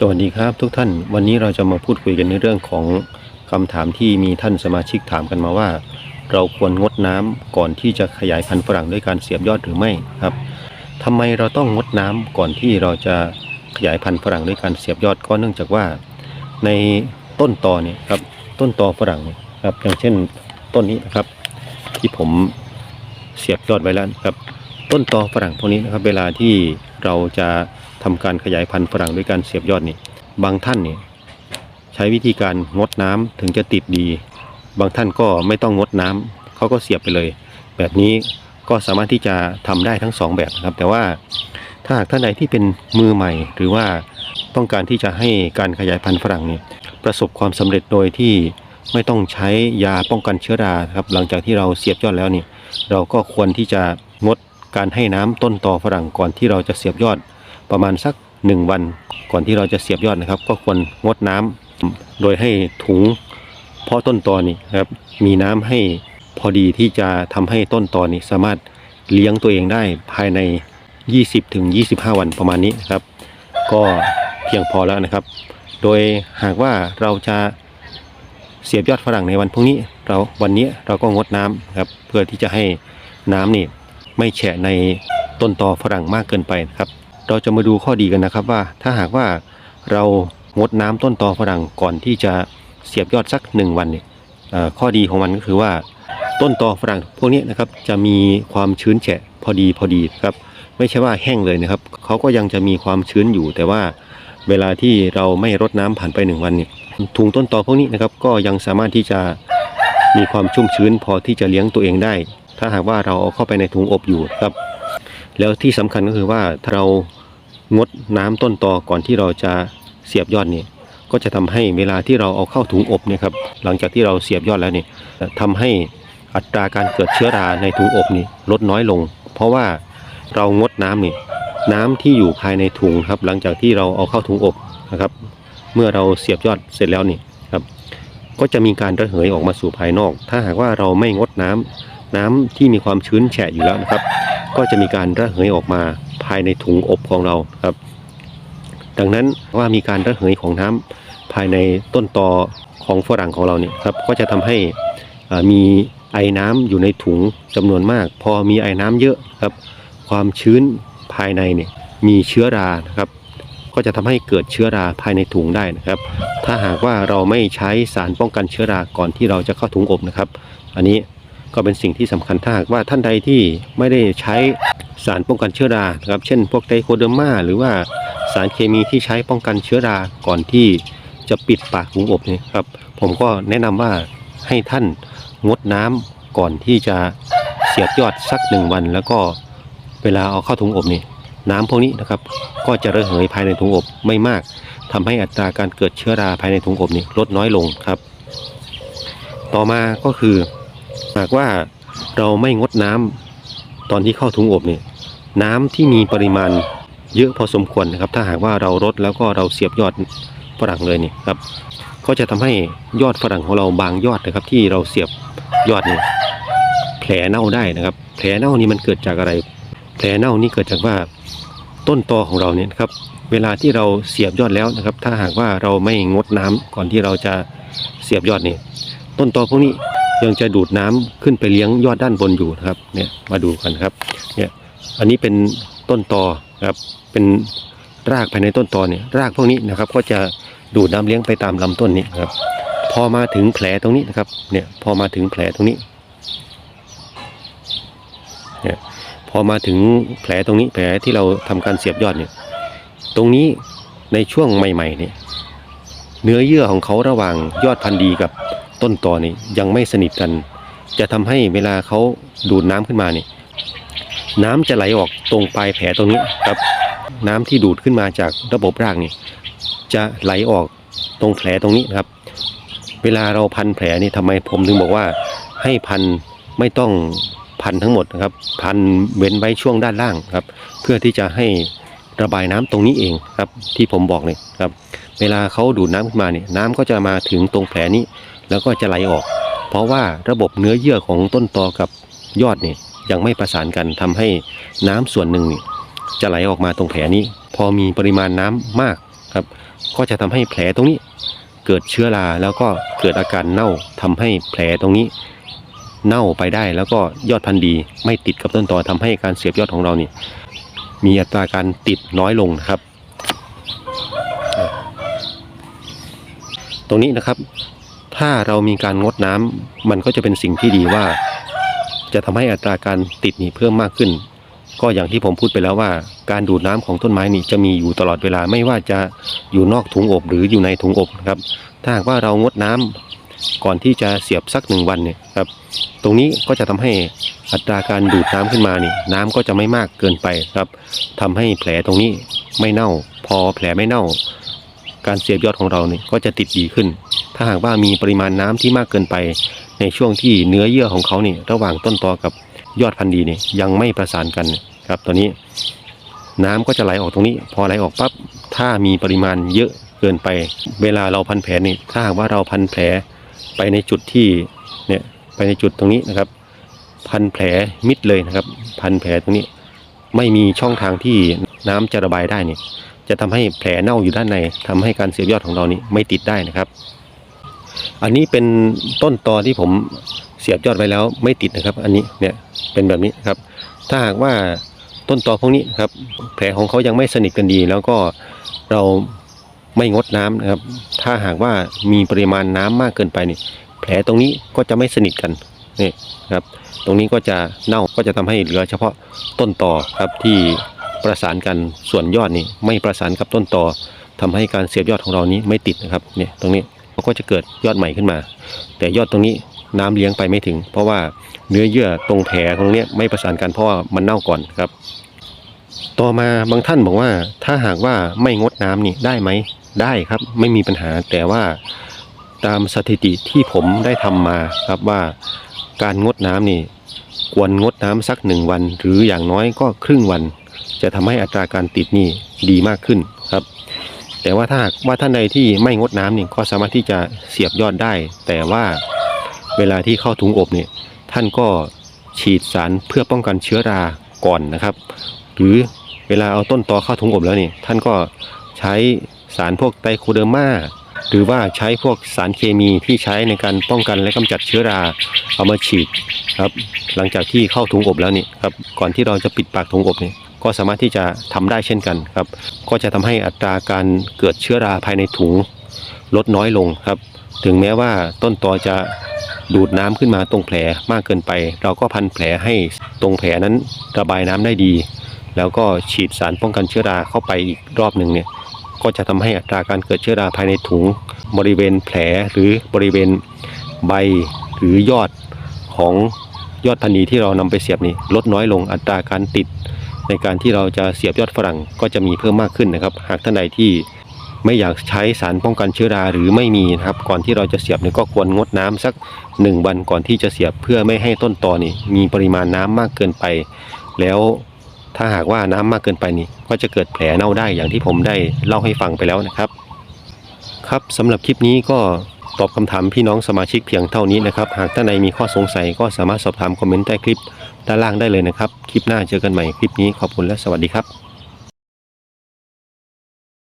สวัสดีครับทุกท่านวันนี้เราจะมาพูดคุยกันในเรื่องของคำถามที่มีท่านสมาชิกถามกันมาว่า เราควรงดน้ำก่อนที่จะขยายพันธุ์ฝรั่งด้วยการเสียบยอดหรือไม่ครับทำไมเราต้องงดน้ำก่อนที่เราจะขยายพันธุ์ฝรั่งด้วยการเสียบยอดก็เนื่องจากว่า ในต้นตอเนี่ยครับต้นตอฝรั่งครับอย่างเช่นต้นนี้นะครับ ที่ผมเสียบยอดไว้แล้วครับต้นตอฝรั่งพวกนี้นะครับ เวลาที่เราจะ ทำการขยายพันธุ์ฝรั่งด้วยการเสียบยอดนี่บางท่านเนี่ยใช้วิธีการงดน้ำถึงจะติดดี บางท่านก็ไม่ต้องงดน้ำเขาก็เสียบไปเลย แบบนี้ก็สามารถที่จะทำได้ทั้งสองแบบนะครับ แต่ว่าถ้าหากท่านใดที่เป็นมือใหม่ หรือว่าต้องการที่จะให้การขยายพันธุ์ฝรั่งเนี่ยประสบความสำเร็จโดยที่ไม่ต้องใช้ยาป้องกันเชื้อราครับ หลังจากที่เราเสียบยอดแล้วเนี่ยเราก็ควรที่จะงดการให้น้ำต้นตอฝรั่งก่อนที่เราจะเสียบยอด ประมาณสัก 1 วัน ก่อนที่เราจะเสียบยอดนะครับ ก็ควรงดน้ำโดยให้ถุงเพาะต้นตอนี่ครับมีน้ำให้พอดีที่จะทำให้ต้นตอนี่สามารถเลี้ยงตัวเองได้ภายใน 20ถึงวันประมาณนี้นะครับ ก็เพียงพอแล้วนะครับ โดยหากว่าเราจะเสียบยอดฝรั่งในวันพรุ่งนี้เราวันนี้เราก็งดน้ำครับเพื่อที่จะให้น้ำนี่ไม่แฉะในต้นตอฝรั่งมากเกินไปนะครับ เราจะมาดูข้อดีกันนะครับว่าถ้าหากว่าเรางดน้ำต้นตอฝรั่งก่อนที่จะเสียบยอดสักหนึ่งวันเนี่ยข้อดีของมันก็คือว่าต้นตอฝรั่งพวกนี้นะครับจะมีความชื้นแฉะพอดีพอดีครับไม่ใช่ว่าแห้งเลยนะครับเขาก็ยังจะมีความชื้นอยู่ แต่ว่าเวลาที่เราไม่รดน้ำผ่านไปหนึ่งวันเนี่ยถุงต้นตอพวกนี้นะครับก็ยังสามารถที่จะมีความชุ่มชื้นพอที่จะเลี้ยงตัวเองได้ ถ้าหากว่าเราเอาเข้าไปในถุงอบอยู่ครับ แล้วที่สำคัญก็คือว่าถ้าเรา งดน้ำต้นตอก่อนที่เราจะเสียบยอดนี่ก็จะทำให้เวลาที่เราเอาเข้าถุงอบเนี่ยครับหลังจากที่เราเสียบยอดแล้วเนี่ยทำให้อัตราการเกิดเชื้อราในถุงอบนี่ลดน้อยลง เพราะว่าเรางดน้ำนี่น้ำที่อยู่ภายในถุงครับหลังจากที่เราเอาเข้าถุงอบนะครับ เมื่อเราเสียบยอดเสร็จแล้วนี่ครับ ก็จะมีการระเหยออกมาสู่ภายนอก ถ้าหากว่าเราไม่งดน้ำน้ำที่มีความชื้นแฉะอยู่แล้วนะครับ ก็จะมีการระเหยออกมา ภายในถุงอบของเราครับ ดังนั้นว่ามีการระเหยของน้ำภายในต้นตอของฝรั่งของเราเนี่ยครับก็จะทำให้มีไอ้น้ำอยู่ในถุงจำนวนมาก พอมีไอ้น้ำเยอะครับ ความชื้นภายในเนี่ยมีเชื้อรานะครับก็จะทำให้เกิดเชื้อราภายในถุงได้นะครับ ถ้าหากว่าเราไม่ใช้สารป้องกันเชื้อราก่อนที่เราจะเข้าถุงอบนะครับ อันนี้ก็เป็นสิ่งที่สำคัญถ้าหากว่าท่านใดที่ไม่ได้ใช้ สารป้องกันเชื้อราครับ เช่น พวกไตรโคเดอร์มาหรือว่าสารเคมีที่ใช้ป้องกันเชื้อราก่อนที่จะปิดปากถุงอบนี่ครับ ผมก็แนะนำว่าให้ท่านงดน้ำก่อนที่จะเสียบยอดสักหนึ่งวัน แล้วก็เวลาเอาเข้าถุงอบนี่น้ำพวกนี้นะครับ ก็จะระเหยภายในถุงอบไม่มากทำให้อัตราการเกิดเชื้อราภายในถุงอบนี่ลดน้อยลงครับ ต่อมาก็คือหากว่าเราไม่งดน้ำตอนที่เข้าถุงอบเนี่ย น้ำที่มีปริมาณเยอะพอสมควรนะครับ ถ้าหากว่าเรารดแล้วก็เราเสียบยอดฝรั่งเลยนี่ครับก็จะทำให้ยอดฝรั่งของเราบางยอดนะครับ ที่เราเสียบยอดเนี่ยแผลเน่าได้นะครับ แผลเน่านี่มันเกิดจากอะไร แผลเน่านี่เกิดจากว่าต้นตอของเราเนี่ยครับ เวลาที่เราเสียบยอดแล้วนะครับ ถ้าหากว่าเราไม่งดน้ำก่อนที่เราจะเสียบยอดนี่ต้นตอพวกนี้ยังจะดูดน้ำขึ้นไปเลี้ยงยอดด้านบนอยู่นะครับเนี่ยมาดูกันครับเนี่ย อันนี้เป็นต้นตอครับเป็นรากภายในต้นตอเนี่ยรากพวกนี้นะครับ ก็จะดูดน้ำเลี้ยงไปตามลำต้นนี้ครับ พอมาถึงแผลตรงนี้นะครับ เนี่ยพอมาถึงแผลตรงนี้เนี่ยพอมาถึงแผลตรงนี้แผลที่เราทำการเสียบยอดเนี่ย ตรงนี้ในช่วงใหม่ๆเนี่ยเนื้อเยื่อของเขาระหว่างยอดพันธุ์ดีกับต้นตอนี่ยังไม่สนิทกัน จะทำให้เวลาเขาดูดน้ำขึ้นมาเนี่ย น้ำจะไหลออกตรงปลายแผลตรงนี้ครับ น้ำที่ดูดขึ้นมาจากระบบรากนี่จะไหลออกตรงแผลตรงนี้ครับ เวลาเราพันแผลนี่ทำไมผมถึงบอกว่าให้พันไม่ต้องพันทั้งหมดนะครับ พันเว้นไว้ช่วงด้านล่างครับ เพื่อที่จะให้ระบายน้ำตรงนี้เองครับ ที่ผมบอกเลยครับ เวลาเขาดูดน้ำขึ้นมาเนี่ยน้ำก็จะมาถึงตรงแผลนี้ แล้วก็จะไหลออก เพราะว่าระบบเนื้อเยื่อของต้นตอกับยอดเนี่ย ยังไม่ประสานกันทำให้น้ำส่วนหนึ่งจะไหลออกมาตรงแผลนี้ พอมีปริมาณน้ำมากครับ ก็จะทำให้แผลตรงนี้ เกิดเชื้อราแล้วก็เกิดอาการเน่าทำให้แผลตรงนี้ เน่าไปได้แล้วก็ยอดพันธุ์ดี ไม่ติดกับต้นตอทำให้การเสียบยอดของเรานี่มีอัตราการติดน้อยลงครับ ตรงนี้นะครับ ถ้าเรามีการงดน้ำมันก็จะเป็นสิ่งที่ดีว่า จะทำให้อัตราการติดนี่เพิ่มมากขึ้น ก็อย่างที่ผมพูดไปแล้วว่า การดูดน้ำของต้นไม้นี่จะมีอยู่ตลอดเวลาไม่ว่าจะอยู่นอกถุงอบหรืออยู่ในถุงอบนะครับ ถ้าหากว่าเรางดน้ำก่อนที่จะเสียบสักหนึ่งวันเนี่ยครับ ตรงนี้ก็จะทำให้อัตราการดูดน้ำขึ้นมานี่น้ำก็จะไม่มากเกินไปครับทำให้แผลตรงนี้ไม่เน่า พอแผลไม่เน่า การเสียบยอดของเราเนี่ยก็จะติดดีขึ้น ถ้าหากว่ามีปริมาณน้ำที่มากเกินไป ในช่วงที่เนื้อเยื่อของเขาเนี่ยระหว่างต้นตอกับยอดพันธุ์ดีเนี่ยยังไม่ประสานกันครับตอนนี้น้ำก็จะไหลออกตรงนี้ พอไหลออกปั๊บถ้ามีปริมาณเยอะเกินไป เวลาเราพันแผลนี่ถ้าหากว่าเราพันแผลไปในจุดที่เนี่ยไปในจุดตรงนี้นะครับ พันแผลมิดเลยนะครับ พันแผลตรงนี้ ไม่มีช่องทางที่น้ำจะระบายได้เนี่ยจะทำให้แผลเน่าอยู่ด้านในทำให้การเสียบยอดของเรานี่ไม่ติดได้นะครับ อันนี้เป็นต้นตอที่ผมเสียบยอดไว้แล้วไม่ติดนะครับ อันนี้เนี่ยเป็นแบบนี้ครับ ถ้าหากว่าต้นตอพวกนี้นครับ แผลของเขายังไม่สนิทกันดี แล้วก็เราไม่งดน้ำนะครับ ถ้าหากว่ามีปริมาณน้ำมากเกินไปนี่แผลตรงนี้ก็จะไม่สนิทกันนี่ครับ ตรงนี้ก็จะเน่าก็จะทำให้เหลือเฉพาะต้นตอครับที่ประสานกันส่วนยอดนี่ไม่ประสานกับต้นตอทำให้การเสียบยอดของเรานี้ไม่ติดนะครับเนี่ยตรงนี้ มันก็จะเกิดยอดใหม่ขึ้นมา แต่ยอดตรงนี้น้ำเลี้ยงไปไม่ถึง เพราะว่าเนื้อเยื่อตรงแผลตรงเนี้ยไม่ประสานกันเพราะว่ามันเน่าก่อนครับ ต่อมาบางท่านบอกว่าถ้าหากว่าไม่งดน้ำนี่ได้ไหมได้ครับไม่มีปัญหาแต่ว่าตามสถิติที่ผมได้ทำมาครับว่าการงดน้ำนี่ควรงดน้ำสักหนึ่งวัน หรืออย่างน้อยก็ครึ่งวัน จะทำให้อัตราการติดนี่ดีมากขึ้น แต่ว่าถ้าว่าท่านใดที่ไม่งดน้ำเนี่ยก็สามารถที่จะเสียบยอดได้ แต่ว่าเวลาที่เข้าถุงอบเนี่ยท่านก็ฉีดสารเพื่อป้องกันเชื้อราก่อนนะครับ หรือเวลาเอาต้นตอเข้าถุงอบแล้วนี่ท่านก็ใช้สารพวกไตรโคเดอร์มาหรือว่าใช้พวกสารเคมีที่ใช้ในการป้องกันและกำจัดเชื้อรา เอามาฉีดครับ หลังจากที่เข้าถุงอบแล้วนี่ครับก่อนที่เราจะปิดปากถุงอบนี่ ก็สามารถที่จะทำได้เช่นกันครับ ก็จะทำให้อัตราการเกิดเชื้อราภายในถุงลดน้อยลงครับ ถึงแม้ว่าต้นตอจะดูดน้ำขึ้นมาตรงแผลมากเกินไป เราก็พันแผลให้ตรงแผลนั้นระบายน้ำได้ดี แล้วก็ฉีดสารป้องกันเชื้อราเข้าไปอีกรอบหนึ่งเนี่ยก็จะทำให้อัตราการเกิดเชื้อราภายในถุง บริเวณแผลหรือบริเวณใบหรือยอดของยอดพันธุ์ดีที่เรานำไปเสียบนี่ลดน้อยลงอัตราการติด ในการที่เราจะเสียบยอดฝรั่งก็จะมีเพิ่มมากขึ้นนะครับ หากท่านใดที่ไม่อยากใช้สารป้องกันเชื้อราหรือไม่มีนะครับ ก่อนที่เราจะเสียบเนี่ยก็ควรงดน้ำสักหนึ่งวันก่อนที่จะเสียบเพื่อไม่ให้ต้นตอนี่มีปริมาณน้ำมากเกินไป แล้วถ้าหากว่าน้ำมากเกินไปนี่ก็จะเกิดแผลเน่าได้อย่างที่ผมได้เล่าให้ฟังไปแล้วนะครับ ครับสำหรับคลิปนี้ก็ตอบคำถามพี่น้องสมาชิกเพียงเท่านี้นะครับ หากท่านใดมีข้อสงสัยก็สามารถสอบถามคอมเมนต์ใต้คลิป ด้านล่างได้เลยนะครับ คลิปหน้าเจอกันใหม่ คลิปนี้ขอบคุณและสวัสดีครับ